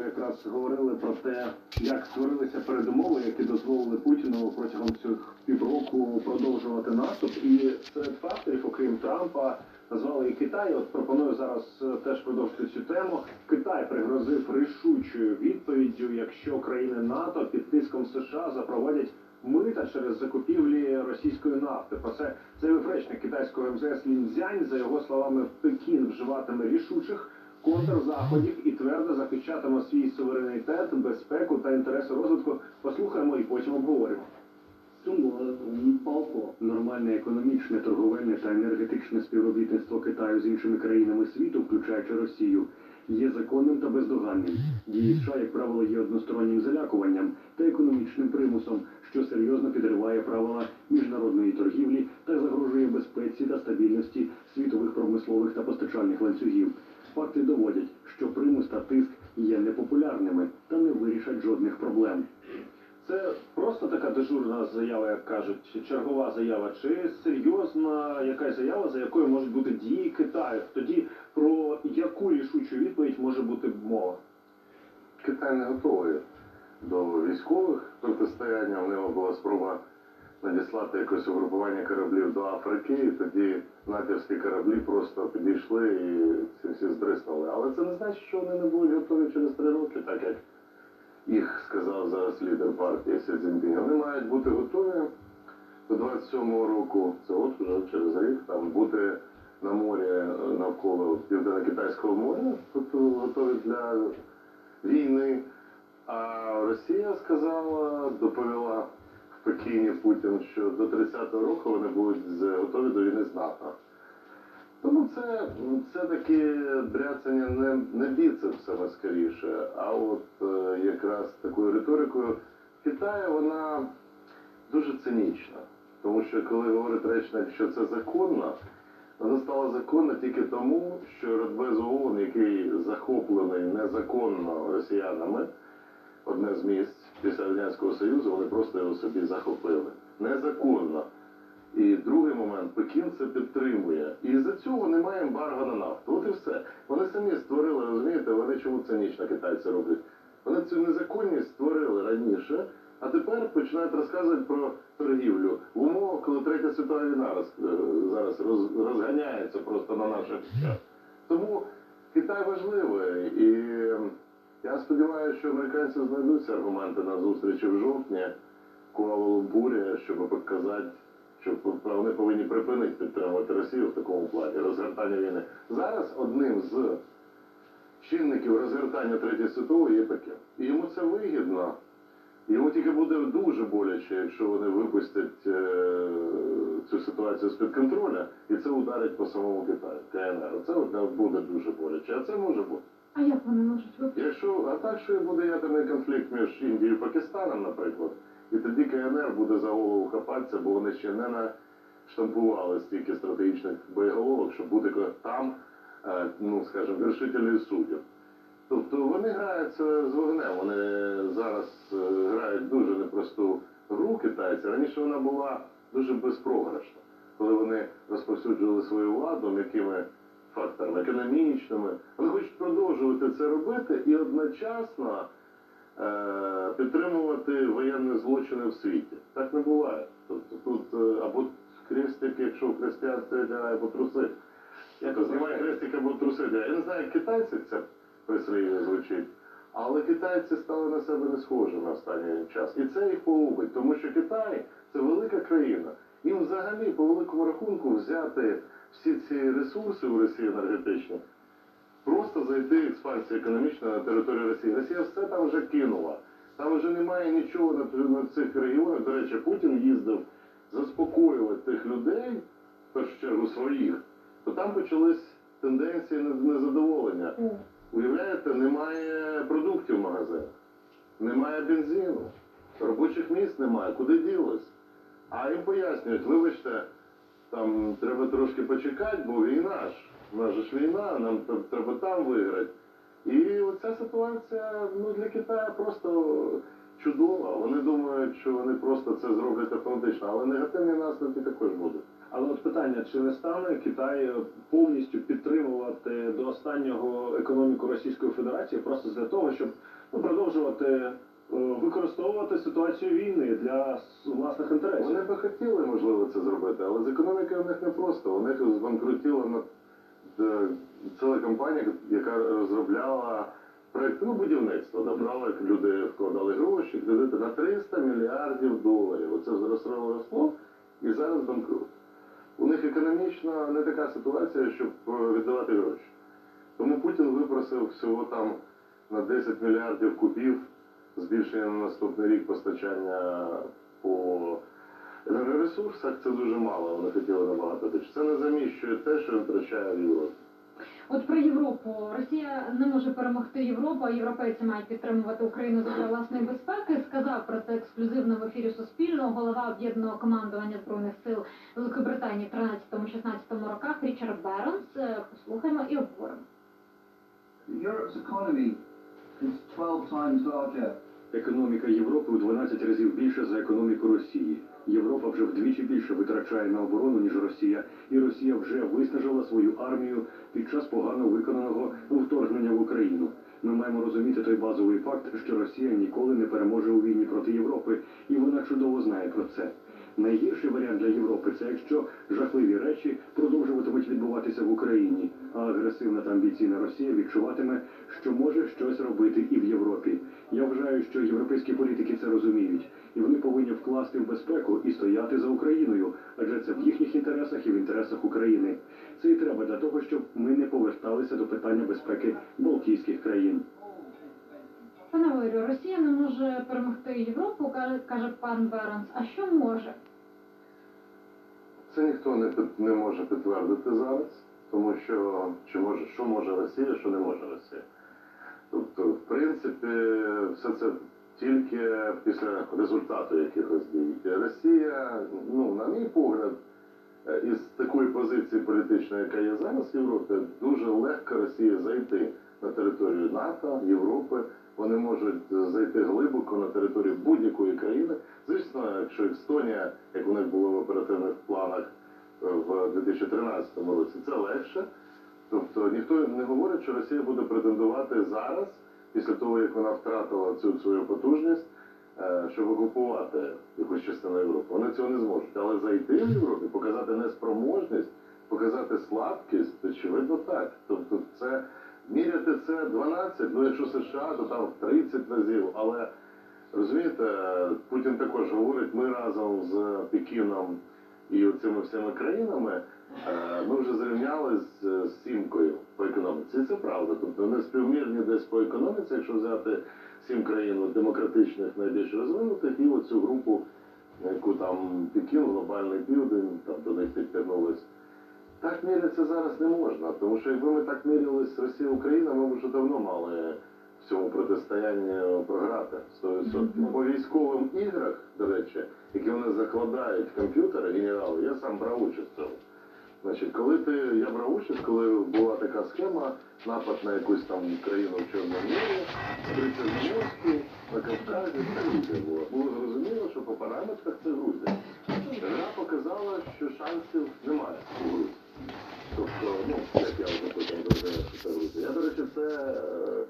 ви якраз говорили про те, як створилися передумови, які дозволили Путіну протягом цих півроку продовжувати наступ. І серед факторів, окрім Трампа, назвали і Китай. От пропоную зараз е, теж продовжити цю тему. Китай пригрозив рішучою відповіддю, якщо країни НАТО під тиском США запровадять мита через закупівлі російської нафти. Про це заявив речник китайського МЗС Лінзянь. За його словами, Пекін вживатиме рішучих контрзаходів і твердо захищатиме свій суверенітет, безпеку та інтереси розвитку. Послухаємо і потім обговоримо. Тому палко Нормальне економічне, торговельне та енергетичне співробітництво Китаю з іншими країнами світу, включаючи Росію, є законним та бездоганним. Дії США, як правило, є одностороннім залякуванням та економічним примусом, що серйозно підриває правила міжнародної торгівлі та загрожує безпеці та стабільності світових промислових та постачальних ланцюгів. Факти доводять, що примус та тиск є непопулярними та не вирішать жодних проблем. Це просто така дежурна заява, як кажуть, чергова заява, чи серйозна якась заява, за якою можуть бути дії Китаю? Тоді про яку рішучу відповідь може бути мова? Китай не готовий до військових протистояння. У нього була спроба надіслати якесь угрупування кораблів до Африки, і тоді натівські кораблі просто підійшли і ці всі здриснули. Але це не значить, що вони не будуть готові через три роки, так як їх сказав зараз лідер партії Сі. Вони мають бути готові до 27-го року. Це от вже через рік там бути на морі е, навколо Південно-Китайського моря, тобто готові для війни. А Росія сказала, доповіла Пекіні Путін, що до 30-го року вони будуть готові до війни з НАТО. Тому це, це таке бряцання не, не біцепсами скоріше, а от е, якраз такою риторикою Китаю вона дуже цинічна. Тому що коли говорить речник, що це законно, воно стало законно тільки тому, що Радбез ООН, який захоплений незаконно росіянами, одне з місць після Радянського Союзу, вони просто його собі захопили. Незаконно. І другий момент, Пекін це підтримує. І за цього немає ембарго на нафту. От і все. Вони самі створили, розумієте, вони чому цинічно китайці роблять. Вони цю незаконність створили раніше, а тепер починають розказувати про торгівлю в умовах, коли третя світова війна роз, е, зараз роз, розганяється просто на наших. Тому Китай важливий. І сподіваюся, що американці знайдуться аргументи на зустрічі в жовтні в Куала-Лумпурі, щоб показати, що вони повинні припинити підтримувати Росію в такому плані розгортання війни. Зараз одним з чинників розгортання Третьої світової є Пекін. І йому це вигідно. Йому тільки буде дуже боляче, якщо вони випустять е, цю ситуацію з-під контроля, і це ударить по самому Китаю, КНР. Це буде дуже боляче, а це може бути. А як вони можуть випустити? Якщо а так, що буде ядерний конфлікт між Індією і Пакистаном, наприклад, і тоді КНР буде за голову хапатися, бо вони ще не наштампували стільки стратегічних боєголовок, щоб бути там, е, ну скажімо, вершителі суддів. Тобто вони граються з вогнем. Вони зараз е, грають дуже непросту гру китайці. Раніше вона була дуже безпрограшна, коли вони розповсюджували свою владу м'якими факторами економічними. Вони хочуть продовжувати це робити і одночасно е, підтримувати воєнні злочини в світі. Так не буває. Тобто тут е, або хрестик, якщо в християнстві або труси. Як знімає хрестик або труси. Я не знаю, як китайці це прислів'я звучить. Але китайці стали на себе не схожі на останній час. І це їх погубить, тому що Китай це велика країна. Їм взагалі по великому рахунку взяти всі ці ресурси у Росії енергетичні, просто зайти експансія економічна на територію Росії. Росія все там вже кинула. Там вже немає нічого на, на цих регіонах. До речі, Путін їздив заспокоювати тих людей, в першу чергу своїх, то там почались тенденції незадоволення. Уявляєте, немає продуктів в магазинах, немає бензину, робочих місць немає, куди ділось. А їм пояснюють, вибачте, там треба трошки почекати, бо війна ж. У нас же ж війна, нам треба там виграти. І оця ситуація ну, для Китаю просто чудова. Вони думають, що вони просто це зроблять автоматично, але негативні наслідки також будуть. Але от питання, чи не стане Китай повністю підтримувати до останнього економіку Російської Федерації просто для того, щоб ну, продовжувати використовувати ситуацію війни для власних інтересів? Вони би хотіли, можливо, це зробити, але з економікою в них не просто. У них збанкрутіла на е, ціла компанія, яка розробляла проєкти ну, будівництва. Добрали, люди вкладали гроші, кредити на 300 мільярдів доларів. Оце зросло росло і зараз банкрут. У них економічно не така ситуація, щоб е, віддавати гроші. Тому Путін випросив всього там на 10 мільярдів кубів збільшення на наступний рік постачання по енергоресурсах. Це дуже мало. Вони хотіли набагато більше. Це не заміщує те, що втрачає в Європі. От про Європу Росія не може перемогти Європу, а європейці мають підтримувати Україну для власної безпеки. Сказав про це ексклюзивно в ефірі Суспільного голова об'єднаного командування збройних сил Великобританії в 13-16 роках Річард Бернс. Е, Послухаємо і обговоримо. Економіка Європи у 12 разів більше за економіку Росії. Європа вже вдвічі більше витрачає на оборону, ніж Росія, і Росія вже виснажила свою армію під час погано виконаного вторгнення в Україну. Ми маємо розуміти той базовий факт, що Росія ніколи не переможе у війні проти Європи, і вона чудово знає про це. Найгірший варіант для Європи це якщо жахливі речі продовжуватимуть відбуватися в Україні, а агресивна та амбіційна Росія відчуватиме, що може щось робити і в Європі. Я вважаю, що європейські політики це розуміють, і вони вкласти в безпеку і стояти за Україною, адже це в їхніх інтересах і в інтересах України. Це і треба для того, щоб ми не поверталися до питання безпеки Балтійських країн. Пане Валерію, Росія не може перемогти Європу, каже, каже пан Бернс. А що може? Це ніхто не, не може підтвердити зараз, тому що чи може, що може Росія, що не може Росія. Тобто, в принципі, все це тільки після результату якихось дій. Росія, ну, на мій погляд, е, із такої позиції політичної, яка є зараз в Європі, дуже легко Росії зайти на територію НАТО, Європи. Вони можуть зайти глибоко на територію будь-якої країни. Звісно, якщо Естонія, як у них було в оперативних планах е, в 2013 році, це легше. Тобто ніхто не говорить, що Росія буде претендувати зараз, після того як вона втратила цю свою потужність, е, щоб окупувати якусь частину Європи. Вони цього не зможуть. Але зайти в Європу, показати неспроможність, показати слабкість, очевидно так. Тобто це міряти це 12, ну якщо США, то там в 30 разів. Але розумієте, Путін також говорить, ми разом з Пекіном і цими всіма країнами. Е, Ми вже зрівнялися з економіці. І це правда. Тобто вони співмірні десь по економіці, якщо взяти сім країн демократичних найбільш розвинутих, і оцю групу, яку там Пекін, глобальний південь, там до них підтягнулись. Так мірятися зараз не можна, тому що якби ми так мірялись Росія Україна, ми б вже давно мали в цьому протистоянні програти 100%. По військовим іграх, до речі, які вони закладають в комп'ютери, генерали, я сам брав участь в цьому. Значить, коли ти я брав участь, коли була така схема, напад на якусь там країну в Чорному морі, Причорноморську, на Кавказі, це Грузія була. Було зрозуміло, що по параметрах це Грузія. Гра показала, що шансів немає у Грузії. Тобто, ну, як я вже потім зрозумів, що це Грузія. Я, до речі, це е,